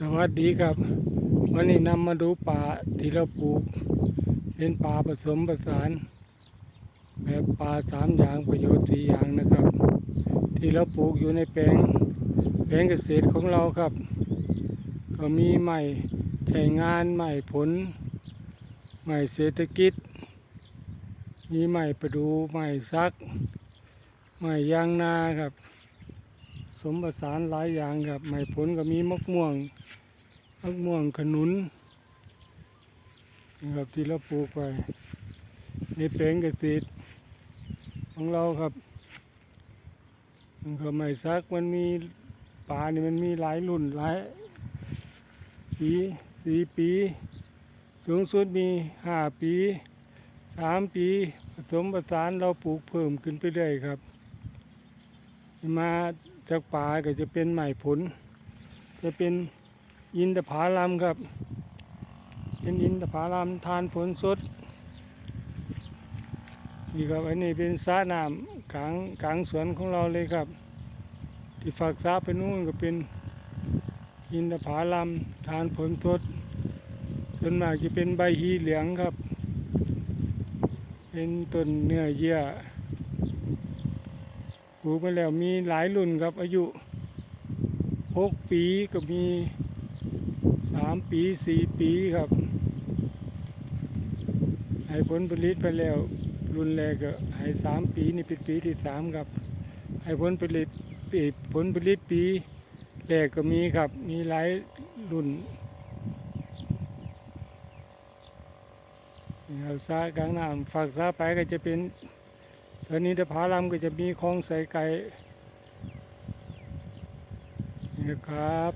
สวัสดีครับ วันนี้นำมาดูป่าที่เราปลูก เป็นป่าผสมผสาน แบบป่าสามอย่างประโยชน์สี่อย่างนะครับ ที่เราปลูกอยู่ในแปลงแปลงเกษตรของเราครับ ก็มีไม้ใช้งานไม้ผลไม้เศรษฐกิจ มีไม้ประดูไม้ซักไม้ยางนาครับ สมประสานหลายอย่างครับไม้ผลก็มีมะม่วงมะม่วงขนุนนะครับที่เราปลูกไว้ในแปลงเกษตรของเราครับมันก็ไม้ซักมันมีป่านี่มันมีหลายรุ่นหลายปีสี่ปี สูงสุดมีห้าปีสามปีผสมประสานเราปลูกเพิ่มขึ้นไปเรื่อยครับ มาจากป่าก็จะเป็นไม้ผล จะเป็นอินทผาลัมครับ เป็นอินทผาลัมทานผลสดนี่ครับอันนี้เป็นสระน้ำกลางกลางสวนของเราเลยครับ ที่ฝากสระไปนู่นก็เป็นอินทผาลัมทานผลสดส่วนมากจะเป็นใบฮีเหลืองครับ เป็นต้นเนื้อเยื่อ ลูกมาแล้วมีหลายรุ่นครับอายุหกปีก็มีสามปีสี่ปีครับให้ผลผลิตไปแล้วรุ่นแรกก็ให้สามปีนี่เป็นปีที่สามครับให้ผลผลิตปีผลผลิตปีแรกก็มีครับ มีหลายรุ่นนี่ครับซากลางน้ำฝากซาไปก็จะเป็น ส่วนนี้ตะพารามก็จะมีคลองใส่ไก่นะครับ